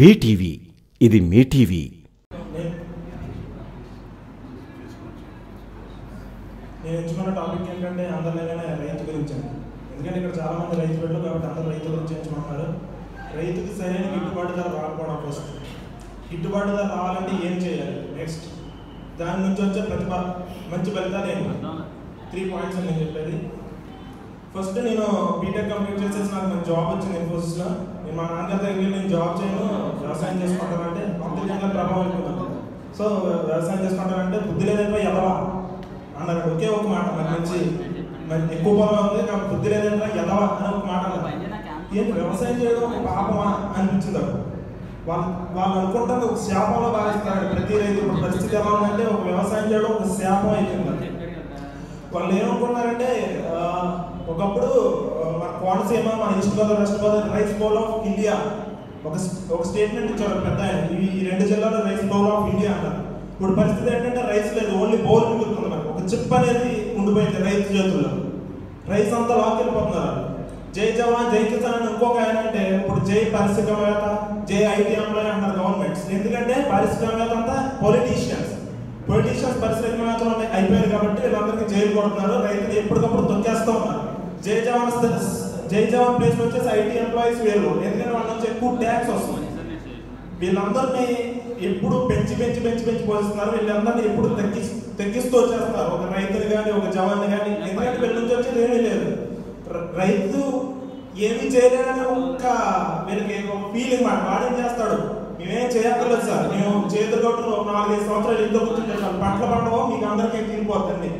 BTV ఇది మీ TV. నేను ఎంచుకున్న టాపిక్ ఏంటంటే అందరిలాగానే రైతు గురించి ఎందుకంటే ఇక్కడ చాలా మంది రైతు బిడ్డలు కాబట్టి అందరూ రైతు గురించి ఎంచుకుంటున్నారు. రైతుకి సరైన గిట్టుబాటు ధర రాకపోవడం కోసం. గిట్టుబాటు ధర రావాలంటే ఏం చేయాలి? నెక్స్ట్ దాని నుంచి వచ్చే ప్రతిభ మంచి ఫలితాలు ఏంటి? త్రీ పాయింట్స్ అని నేను చెప్పేది. ఫస్ట్ నేను బీటెక్ కంప్లీట్ చేసేసి నాకు మంచి జాబ్ వచ్చింది ఇన్ఫోసిస్లో నేను మా నాన్నగారి దగ్గర నేను జాబ్ చేయను. వ్యవసాయం చేసుకుంటారంటే అంతర్జాతీయ ప్రభావం అయిపోతుంది సో వ్యవసాయం చేసుకుంటామంటే బుద్ధి లేదంటే ఎదవా? అన్నారు. ఒకే ఒక మాట నాకు మంచి మరి ఎక్కువ పొలం ఉంది నాకు బుద్ధి లేదంటే ఎదవా? అని ఒక మాట అన్నారు. ఏంటి వ్యవసాయం చేయడం ఒక పాపమా అనిపించింది అప్పుడు? వాళ్ళు వాళ్ళు అనుకుంటారు ఒక శాపంలో భావిస్తారు. ప్రతి రైతు పరిస్థితి ఎలా ఉందంటే ఒక వ్యవసాయం చేయడం ఒక శాపం అయిపోయింది వాళ్ళు ఏమనుకున్నారంటే ఒకప్పుడు మన కోనసీమ మన east Godavari west Godavari rice bowl of India. ఒక ఒక స్టేట్మెంట్ ఇచ్చారు పెద్ద ఈ రెండు జిల్లాలో రైస్ బౌల్ ఆఫ్ ఇండియా అన్నారు ఇప్పుడు పరిస్థితి ఏంటంటే రైస్ లేదు ఓన్లీ బౌల్ మిగులుతుంది మనకు. ఒక చిప్ అనేది ఉండిపోయింది రైతు చేతుల్లో. రైస్ అంతా లాక్కెళ్ళిపోతున్నారు జై జవాన్ జై కిసాన్ అని ఇంకొక ఆయన అంటే ఇప్పుడు జై పరిశ్రమవేత్త జై ఐటీ ఎంప్లాయ్ అంటారు గవర్నమెంట్స్ ఎందుకంటే పరిశ్రమవేత్త అంతా పొలిటీషియన్స్ పొలిటీషియన్స్ పరిశ్రమవేత్తలు అయిపోయారు కాబట్టి వీళ్ళందరికీ జైలు కొడుతున్నారు. రైతులు ఎప్పటికప్పుడు తొక్కేస్తూ ఉన్నారు. జై జవాన్ జై జవాన్ ప్లేస్ వచ్చేసి ఐటీ ఎంప్లాయీస్ వేరు. ఎందుకంటే వాళ్ళ నుంచి ఎక్కువ ట్యాక్స్ వస్తుంది. వీళ్ళందరినీ ఎప్పుడు పెంచి పెంచి పెంచి పెంచి పోషిస్తున్నారు వీళ్ళందరినీ ఎప్పుడు తగ్గి తగ్గిస్తూ వచ్చేస్తారు ఒక రైతుని కానీ ఒక జవాన్ని కానీ ఎందుకంటే వీళ్ళ నుంచి వచ్చేది ఏమీ లేదు. రైతు ఏమి చేయలేడని ఒక వీళ్ళకి ఒక ఫీలింగ్ మాట వాడేం చేస్తాడు? మేమేం చేయక్కర్లేదు సార్. మేము చేతులు కొట్టు ఒక నాలుగైదు సంవత్సరాలు ఇంట్లో కూర్చుంటే చాలు పంటల పండవ మీకు అందరికీ తీరిపోతుంది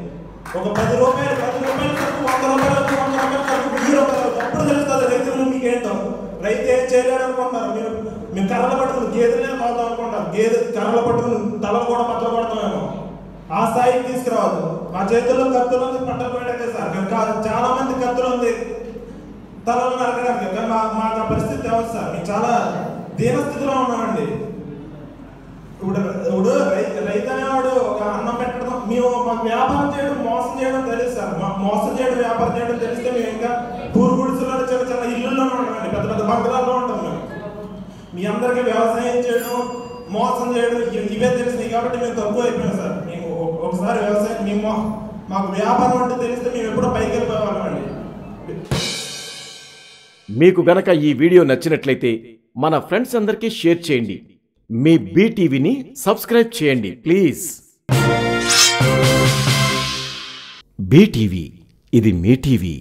ఒక పది రూపాయలు పది రూపాయలు ఖర్చు వంద రూపాయలు వంద రూపాయలు ఖర్చు వెయ్యి రూపాయలు అప్పుడు తెలుస్తుంది రైతులు మీకేంటో రైతు ఏం చేయలేడు అనుకుంటున్నారు? మీరు మేము కర్రలు పట్టుకుని గేదెలే పోతాం అనుకుంటారు గేదె కర్రలు పట్టుకుని తలలు కూడా పట్టలు కొడతామేమో. ఆ స్థాయికి తీసుకురావద్దు. మా చేతుల్లో కత్తులు ఉంది పట్టలు పెట్టకే సార్. కానీ చాలా మంది కత్తులు ఉంది తలలు నరకడానికి. కానీ మా మాకు ఆ పరిస్థితి అవ్వదు సార్? మేము చాలా దీనస్థితిలో ఉన్నామండి. ఇప్పుడు ఇప్పుడు రై- రైతు అనేవాడు ఒక అన్నం పెట్టడం మేము మాకు వ్యాపారం చేయడం మోసం చేయడం తెలుసు సార్. మాకు మోసం చేయడం వ్యాపారం చేయడం తెలిస్తే మేము ఇంకా బంగ్లాల్లో ఉంటాం మేము. మీ అందరికీ వ్యవసాయం చేయడం మోసం చేయడం ఇవే తెలిసినాయి కాబట్టి మేము తక్కువ అయిపోయాం సార్. మేము ఒకసారి వ్యవసాయం మేము మాకు వ్యాపారం అంటే తెలిస్తే మేము ఎప్పుడో పైకి వెళ్ళిపోవాలండి మీకు గనక ఈ వీడియో నచ్చినట్లయితే మన ఫ్రెండ్స్ అందరికీ షేర్ చేయండి. మీ బీటీవీని సబ్స్క్రైబ్ చేయండి ప్లీజ్. బీటీవీ ఇది మీ టీవీ.